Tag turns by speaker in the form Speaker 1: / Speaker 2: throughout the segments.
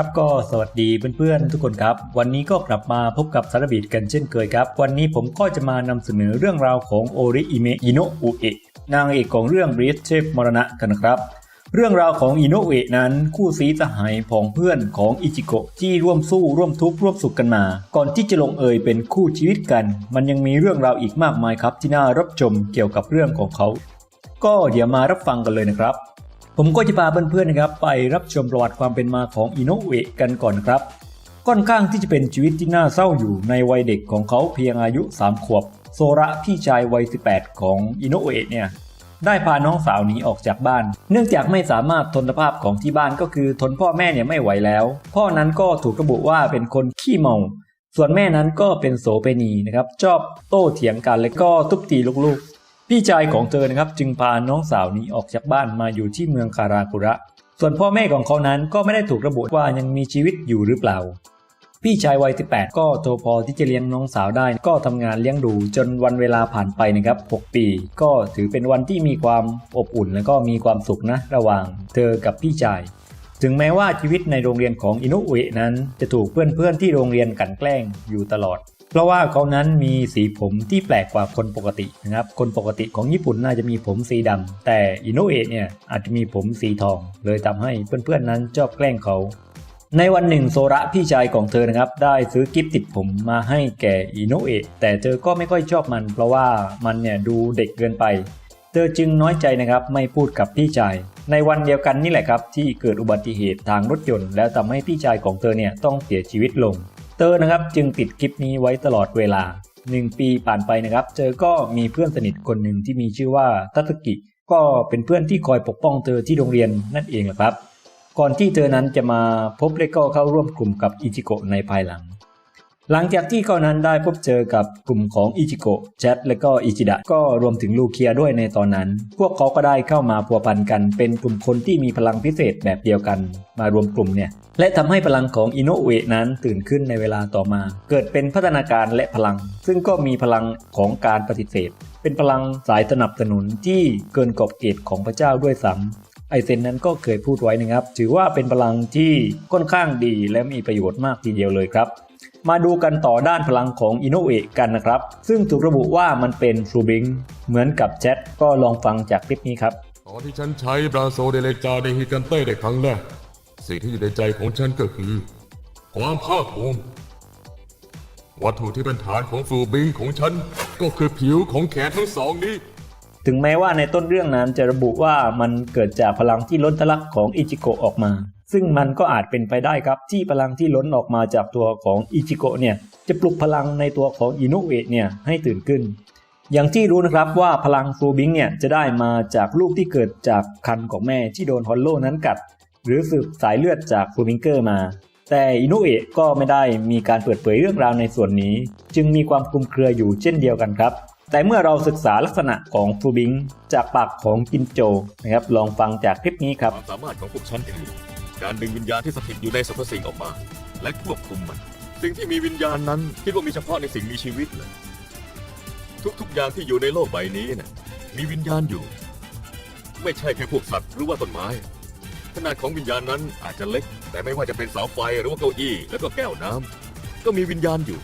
Speaker 1: ครับก็สวัสดีเพื่อนๆทุกคนครับ วันนี้ก็กลับมาพบกับสารบิดกันเช่นเคยครับ วันนี้ผมก็จะมานำเสนอเรื่องราวของโอริอิเมะอิโนะอุเอะนางเอกของเรื่องบริเทพมรณะกันนะครับเรื่องราวของอิโนะอุเอะนั้นคู่ซีสหายผองเพื่อนของอิจิโกะที่ร่วมสู้ร่วมทุกข์ร่วมสุขกันมา ก่อนที่จะลงเอยเป็นคู่ชีวิตกัน มันยังมีเรื่องราวอีกมากมายครับที่น่ารับชมเกี่ยวกับเรื่องของเขา ก็เดี๋ยวมารับฟังกันเลยนะครับ ผมก็จะพาเพื่อนๆนะครับไปรับชมประวัติความเป็นมาของอิโนะอุเอะกันก่อนครับค่อนข้างที่จะเป็นชีวิตที่น่าเศร้าอยู่ในวัยเด็กของเขาเพียงอายุ 3 ขวบ โซระพี่ชายวัย 18 ของอิโนะอุเอะเนี่ยได้พาน้องสาวหนีออกจากบ้าน เนื่องจากไม่สามารถทนสภาพของที่บ้านก็คือทนพ่อแม่เนี่ยไม่ไหวแล้ว พ่อนั้นก็ถูกระบุว่าเป็นคนขี้เมา ส่วนแม่นั้นก็เป็นโสเภณีนะครับชอบโต้เถียงกันและก็ทุบตีลูกๆ พี่ชายของเธอนะครับจึงพาน้องสาวนี้ออกจากบ้านมาอยู่ที่เมืองคาราคุระ ส่วนพ่อแม่ของเขานั้นก็ไม่ได้ถูกระบุว่ายังมีชีวิตอยู่หรือเปล่า พี่ชายวัย18 ก็โตพอที่จะเลี้ยงน้องสาวได้ ก็ทำงานเลี้ยงดูจนวันเวลาผ่านไปนะครับ 6 ปี ก็ถือเป็นวันที่มีความอบอุ่นและก็มีความสุขนะระหว่างเธอกับพี่ชายถึงแม้ว่าชีวิตในโรงเรียนของอินุอุเอะนั้น จะถูกเพื่อนๆที่โรงเรียนกันแกล้งอยู่ตลอด เพราะว่าเขานั้นมีสีผมที่แปลกกว่าคนปกตินะครับ คนปกติของญี่ปุ่นน่าจะมีผมสีดำแต่อินุเอะเนี่ยอาจจะมีผมสีทอง เลยทำให้เพื่อนๆนั้นชอบแกล้งเขา ในวันหนึ่งโซระพี่ชายของเธอนะครับ ได้ซื้อกิฟต์ติดผมมาให้แก่อิโนเอะแต่เธอก็ไม่ค่อยชอบมัน เพราะว่ามันเนี่ยดูเด็กเกินไป เธอจึงน้อยใจนะครับไม่พูดกับพี่ชายในวันเดียวกันนี่แหละครับที่เกิดอุบัติเหตุทางรถยนต์ แล้วทำให้พี่ชายของเธอเนี่ยต้องเสียชีวิตลง เธอนะครับจึงติดคลิปนี้ไว้ตลอดเวลา 1 ปีผ่านไปนะครับ เธอก็มีเพื่อนสนิทคนหนึ่งที่มีชื่อว่าทัตกิ ก็เป็นเพื่อนที่คอยปกป้องเธอที่โรงเรียนนั่นเองแหละครับ ก่อนที่เธอนั้นจะมาพบและก็เข้าร่วมกลุ่มกับอิจิโกะในภายหลัง หลังจากที่เขานั้นได้พบเจอกับกลุ่มของอิจิโกะแชทและก็อิจิดะก็รวมถึงลูเคียด้วยในตอนนั้น พวกเขาก็ได้เข้ามาพัวพันกันเป็นกลุ่มคนที่มีพลังพิเศษแบบเดียวกัน มารวมกลุ่มเนี่ยและทำให้พลังของอิโนเอะนั้นตื่นขึ้นในเวลาต่อมา เกิดเป็นพัฒนาการและพลัง ซึ่งก็มีพลังของการปฏิเสธ เป็นพลังสายสนับสนุนที่เกินขอบเขตของพระเจ้าด้วยซ้ำไอเซนนั้นก็เคยพูดไว้นะครับ ถือว่าเป็นพลังที่ค่อนข้างดีและมีประโยชน์มากทีเดียวเลยครับ มาดูกันต่อด้านพลังของอิโนะเอะกันนะครับ ซึ่งถูกระบุว่ามันเป็นฟลูบิงเหมือนกับแชทก็ลองฟังจากคลิปนี้ครับ
Speaker 2: ตอนที่ฉันใช้บราโซเดเลจาเดฮิกันเต้ได้ครั้งแรกสิ่งที่อยู่ในใจของฉันก็คือ ความภาคภูมิวัตถุที่เป็นฐานของฟูบิงของฉัน ก็คือผิวของแขนทั้งสองนี้
Speaker 1: ถึงแม้ว่าในต้นเรื่องนั้นจะระบุว่ามันเกิดจากพลังที่ล้นทะลักของอิจิโกะออกมา ซึ่งมันก็อาจเป็นไปได้ครับที่พลังที่ล้นออกมาจากตัวของอิจิโกะเนี่ยจะปลุกพลังในตัวของอินุเอะเนี่ยให้ตื่นขึ้น อย่างที่รู้นะครับว่าพลังฟลูบิงเนี่ยจะได้มาจากลูกที่เกิดจากคันของแม่ที่โดนฮอลโลนั้นกัด หรือสืบสายเลือดจากฟลูบิงเกอร์มา แต่อินุเอะก็ไม่ได้มีการเปิดเผยเรื่องราวในส่วนนี้ จึงมีความคลุมเครืออยู่เช่นเดียวกันครับแต่เมื่อเราศึกษาลักษณะของฟูบิงจากปากของกินโจนะครับลองฟังจากคลิปนี้ครับ
Speaker 3: ความสามารถของพวกฉันคือ การดึงวิญญาณที่สถิตอยู่ในสรรพสิ่งออกมา และควบคุมมัน สิ่งที่มีวิญญาณนั้นคิดว่ามีเฉพาะในสิ่งมีชีวิตเลยทุกๆอย่างที่อยู่ในโลกใบนี้น่ะมีวิญญาณอยู่ ไม่ใช่แค่พวกสัตว์หรือว่าต้นไม้ ขนาดของวิญญาณนั้นอาจจะเล็ก แต่ไม่ว่าจะเป็นเสาไฟหรือว่าเก้าอี้แล้วก็แก้วน้ำก็มีวิญญาณอยู่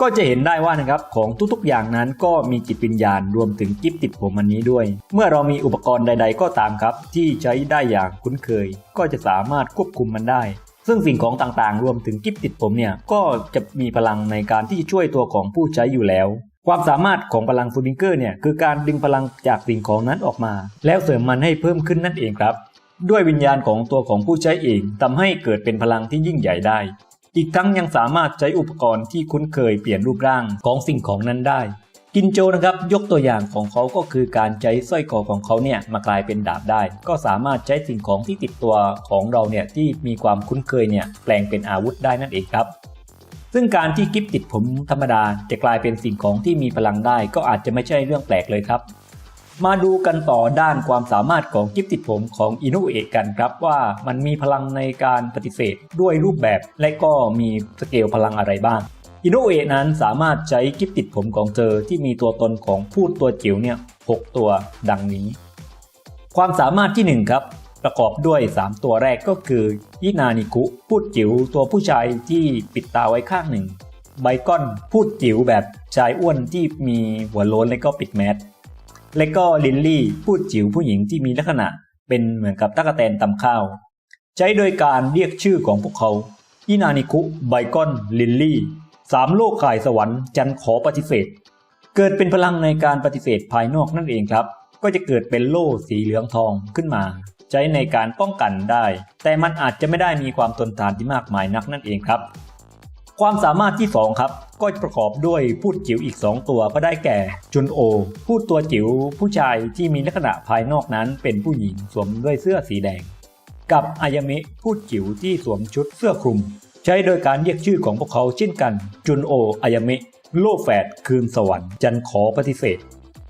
Speaker 1: ก็จะเห็นได้ว่านะครับของทุกๆอย่างนั้นก็มีจิตวิญญาณรวมถึงกิฟติดผมอันนี้ด้วย เมื่อเรามีอุปกรณ์ใด ๆ ก็ตามครับ ที่ใช้ได้อย่างคุ้นเคย ก็จะสามารถควบคุมมันได้ ซึ่งสิ่งของต่างๆ รวมถึงกิฟติดผมเนี่ยก็จะมีพลังในการที่จะช่วยตัวของผู้ใช้อยู่แล้ว ความสามารถของพลังฟูดิงเกอร์เนี่ยคือการดึงพลังจากสิ่งของนั้นออกมา แล้วเสริมมันให้เพิ่มขึ้นนั่นเองครับด้วยวิญญาณของตัวของผู้ใช้เองทำให้เกิดเป็นพลังที่ยิ่งใหญ่ได้ อีกทั้งยังสามารถใช้อุปกรณ์ที่คุ้นเคยเปลี่ยนรูปร่างของสิ่งของนั้นได้ กินโจนะครับยกตัวอย่างของเขาก็คือการใช้สร้อยคอของเขาเนี่ยมากลายเป็นดาบได้ ก็สามารถใช้สิ่งของที่ติดตัวของเราเนี่ยที่มีความคุ้นเคยเนี่ยแปลงเป็นอาวุธได้นั่นเองครับซึ่งการที่กิฟติดผมธรรมดาจะกลายเป็นสิ่งของที่มีพลังได้ ก็อาจจะไม่ใช่เรื่องแปลกเลยครับ มาดูกันต่อด้านความสามารถของกิฟติดผมของอินุเอะกันครับว่ามันมีพลังในการปฏิเสธด้วยรูปแบบและก็มีสเกลพลังอะไรบ้างอินุเอะนั้นสามารถใช้กิฟติดผมของเธอที่มีตัวตนของพูดตัวจิ๋วเนี่ย6ตัวดังนี้ ความสามารถที่ 1 ครับ ประกอบด้วย 3 ตัวแรกก็คือยินานิคุพูดจิ๋วตัวผู้ชายที่ปิดตาไว้ข้างหนึ่งไบคอนพูดจิ๋วแบบชายอ้วนที่มีหัวโล้นและก็ปิดแมส และก็ลินลี่พูดจิ๋วผู้หญิงที่มีลักษณะ เป็นเหมือนกับตั๊กแตนตำข้าว ใช้โดยการเรียกชื่อของพวกเขาอินานิคุไบคอนลินลี่สามโลกข่ายสวรรค์จันขอปฏิเสธ เกิดเป็นพลังในการปฏิเสธภายนอกนั่นเองครับ ก็จะเกิดเป็นโล่สีเหลืองทองขึ้นมา ใช้ในการป้องกันได้ แต่มันอาจจะไม่ได้มีความทนทานที่มากมายนักนั่นเองครับ ความสามารถที่ 2 ครับ ก็ประกอบด้วยพูดจิ๋วอีก 2 ตัวก็ได้แก่ จุนโอ พูดตัวจิ๋วผู้ชายที่มีลักษณะภายนอกนั้นเป็นผู้หญิงสวมด้วยเสื้อสีแดง กับอายามะพูดจิ๋วที่สวมชุดเสื้อคลุม ใช้โดยการเรียกชื่อของพวกเขาเช่นกัน จุนโอ อายามะโลกแฝดคืนสวรรค์จันขอปฏิเสธ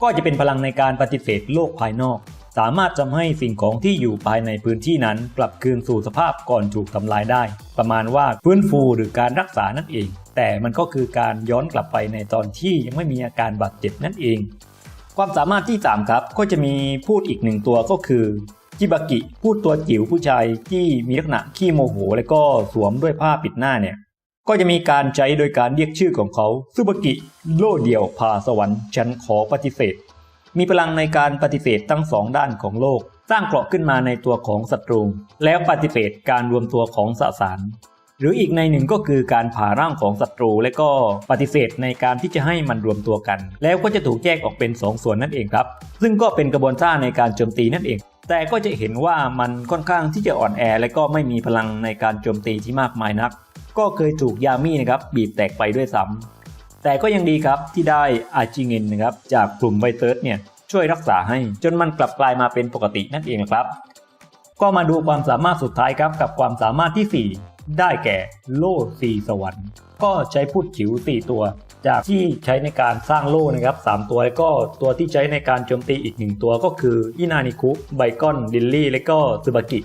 Speaker 1: ก็จะเป็นพลังในการปฏิเสธโลกภายนอก สามารถทำให้สิ่งของที่อยู่ภายในพื้นที่นั้นกลับคืนสู่สภาพก่อนถูกทำลายได้ ประมาณว่าฟื้นฟูหรือการรักษานั่นเอง แต่มันก็คือการย้อนกลับไปในตอนที่ยังไม่มีอาการบาดเจ็บนั่นเอง ความสามารถที่ 3 ครับ ก็จะมีพูดอีกหนึ่งตัวก็คือจิบากิพูดตัวจิ๋วผู้ชายที่มีลักษณะขี้โมโห และก็สวมด้วยผ้าปิดหน้าเนี่ยก็จะมีการใช้โดยการเรียกชื่อของเขาซุบากิโลเดียวพาสวรรค์ฉันขอปฏิเสธ มีพลังในการปฏิเสธทั้งสองด้านของโลก สร้างเกราะขึ้นมาในตัวของศัตรู แล้วปฏิเสธการรวมตัวของสสาร หรืออีกในหนึ่งก็คือการผ่าร่างของศัตรู และก็ปฏิเสธในการที่จะให้มันรวมตัวกัน แล้วก็จะถูกแยกออกเป็น 2ส่วนนั่นเองครับ ซึ่งก็เป็นกระบวนท่าในการโจมตีนั่นเองแต่ก็จะเห็นว่ามันค่อนข้างที่จะอ่อนแอ และก็ไม่มีพลังในการโจมตีที่มากมายนัก ก็เคยถูกยามีนะครับบีบแตกไปด้วยซ้ำ แต่ก็ยังดีครับที่ได้อาจิเงินนะครับจากกลุ่มไวเติร์ดเนี่ยช่วยรักษาให้จนมันกลับกลายมาเป็นปกตินั่นเองครับ ก็มาดูความสามารถสุดท้ายครับกับความสามารถที่ 4 ได้แก่โล่สีสวรรค์ ก็ใช้พูดจิ๋ว4 ตัว จากที่ใช้ในการสร้างโล่นะครับ 3 ตัวแล้วก็ตัวที่ใช้ในการโจมตีอีกหนึ่งตัวก็คืออินานิคุไบคอนดิลลี่และก็ซึบากิ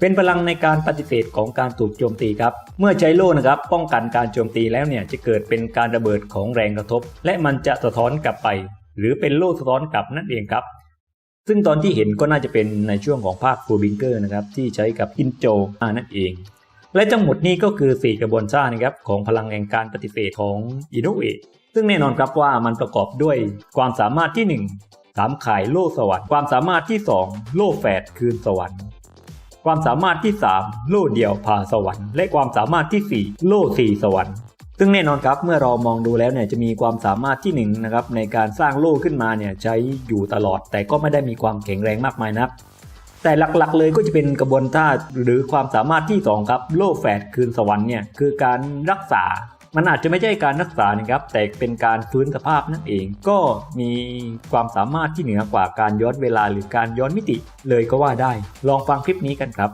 Speaker 1: เป็นพลังในการปฏิเสธของการถูกโจมตีครับ เมื่อใช้โล่นะครับป้องกันการโจมตีแล้วเนี่ยจะเกิดเป็นการระเบิดของแรงกระทบ และมันจะสะท้อนกลับไป หรือเป็นโล่สะท้อนกลับนั่นเองครับ ซึ่งตอนที่เห็นก็น่าจะเป็นในช่วงของภาคฟูบิงเกอร์นะครับที่ใช้กับอินโจอานั่นเอง และทั้งหมดนี้ก็คือ 4 กระบวนท่านะครับของพลังแห่งการปฏิเสธของอินโนเอะซึ่งแน่นอนครับว่ามันประกอบด้วยความสามารถที่1สามข่ายโล่สวรรค์ความสามารถที่ 2 โล่แฝดคืนสวรรค์ ความสามารถที่ 3 โล่เดียวพาสวรรค์ และความสามารถที่ 4 โล่สี่สวรรค์ซึ่งแน่นอนครับเมื่อเรามองดูแล้วเนี่ยจะมีความสามารถที่1นงนะครับในการสร้างโล่ขึ้นมาเนี่ยใช้อยู่ตลอด แต่ก็ไม่ได้มีความแข็งแรงมากมายนัก แต่หลักๆเลยก็จะเป็นกระบวนท่าหรือความสามารถที่2ครับโล่แฝดคืนสวรรค์เนี่ยคือการรักษา มันอาจจะไม่ใช่การรักษานะครับ แต่เป็นการฟื้นสภาพนั่นเอง ก็มีความสามารถที่เหนือกว่าการย้อนเวลาหรือการย้อนมิติ เลยก็ว่าได้ ลองฟังคลิปนี้กันครับ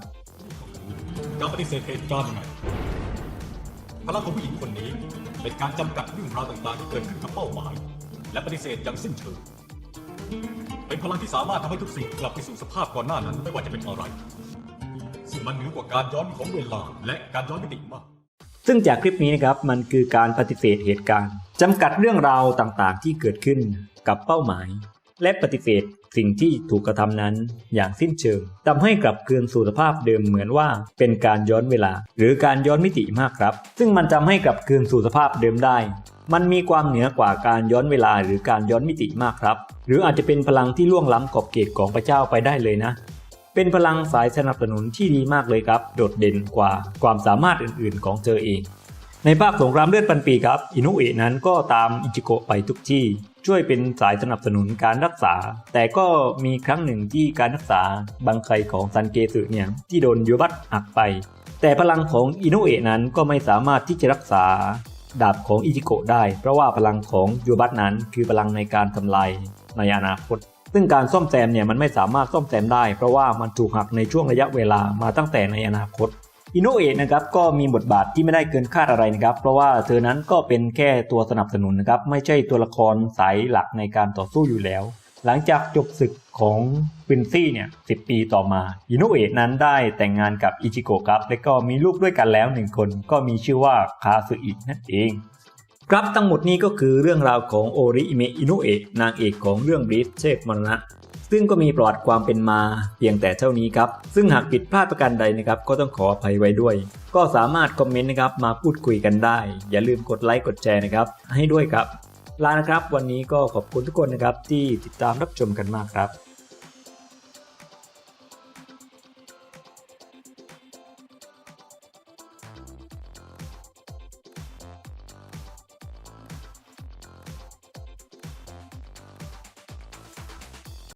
Speaker 4: การปฏิเสธเหตุการณ์ใหม่พลังของผู้หญิงคนนี้เป็นการจำกัดเรื่องราวต่างๆที่เกิดขึ้นกับเป้าหมาย และปฏิเสธอย่างสิ้นเชิงเป็นพลังที่สามารถทำให้ทุกสิ่งกลับไปสู่สภาพก่อนหน้านั้นไม่ว่าจะเป็นอะไรซึ่งมันเหนือกว่าการย้อนของเวลาและการย้อนมิติมาก
Speaker 1: ซึ่งจากคลิปนี้นะครับมันคือการปฏิเสธเหตุการณ์จำกัดเรื่องราวต่างๆ ที่เกิดขึ้นกับเป้าหมาย และปฏิเสธสิ่งที่ถูกกระทำนั้นอย่างสิ้นเชิงทำให้กลับคืนสู่สภาพเดิมเหมือนว่าเป็นการย้อนเวลา หรือการย้อนมิติมากครับ ซึ่งมันทำให้กลับคืนสู่สภาพเดิมได้ มันมีความเหนือกว่าการย้อนเวลาหรือการย้อนมิติมากครับ หรืออาจจะเป็นพลังที่ล่วงล้ำขอบเขตของพระเจ้าไปได้เลยนะ เป็นพลังสายสนับสนุนที่ดีมากเลยครับ โดดเด่นกว่าความสามารถอื่นๆของเธอเอง ในภาคสงครามเลือดพันปีครับ อินุเอะนั้นก็ตามอิจิโกะไปทุกที่ ช่วยเป็นสายสนับสนุนการรักษา แต่ก็มีครั้งหนึ่งที่การรักษาบางไคของซันเกสึเนี่ยที่โดนโยบัตหักไป แต่พลังของอินุเอะนั้นก็ไม่สามารถที่จะรักษาดาบของอิจิโกะได้ เพราะว่าพลังของโยบัตนั้นคือพลังในการทำลายในอนาคต ซึ่งการซ่อมแซมเนี่ยมันไม่สามารถซ่อมแซมได้ เพราะว่ามันถูกหักในช่วงระยะเวลามาตั้งแต่ในอนาคตอินโนเอะนะครับก็มีบทบาทที่ไม่ได้เกินคาดอะไรนะครับ เพราะว่าเธอนั้นก็เป็นแค่ตัวสนับสนุนนะครับ ไม่ใช่ตัวละครสายหลักในการต่อสู้อยู่แล้ว หลังจากจบศึกของฟินซี่เนี่ยสิปีต่อมาอินโนเอะนั้นได้แต่งงานกับอิจิโกะครับ และก็มีลูกด้วยกันแล้วหนึ่งคนก็มีชื่อว่าคาสึอินั่นเอง ครับทั้งหมดนี้ก็คือเรื่องราวของโอริอิเมะอิโนเอะนางเอกของเรื่องบรีฟเชฟมรณะซึ่งก็มีประวัติความเป็นมาเพียงแต่เท่านี้ครับ ซึ่งหากผิดพลาดประการใดนะครับ ก็ต้องขออภัยไว้ด้วย ก็สามารถคอมเมนต์นะครับมาพูดคุยกันได้ อย่าลืมกดไลค์กดแชร์นะครับ ให้ด้วยครับลานะครับ วันนี้ก็ขอบคุณทุกคนนะครับที่ติดตามรับชมกันมากครับ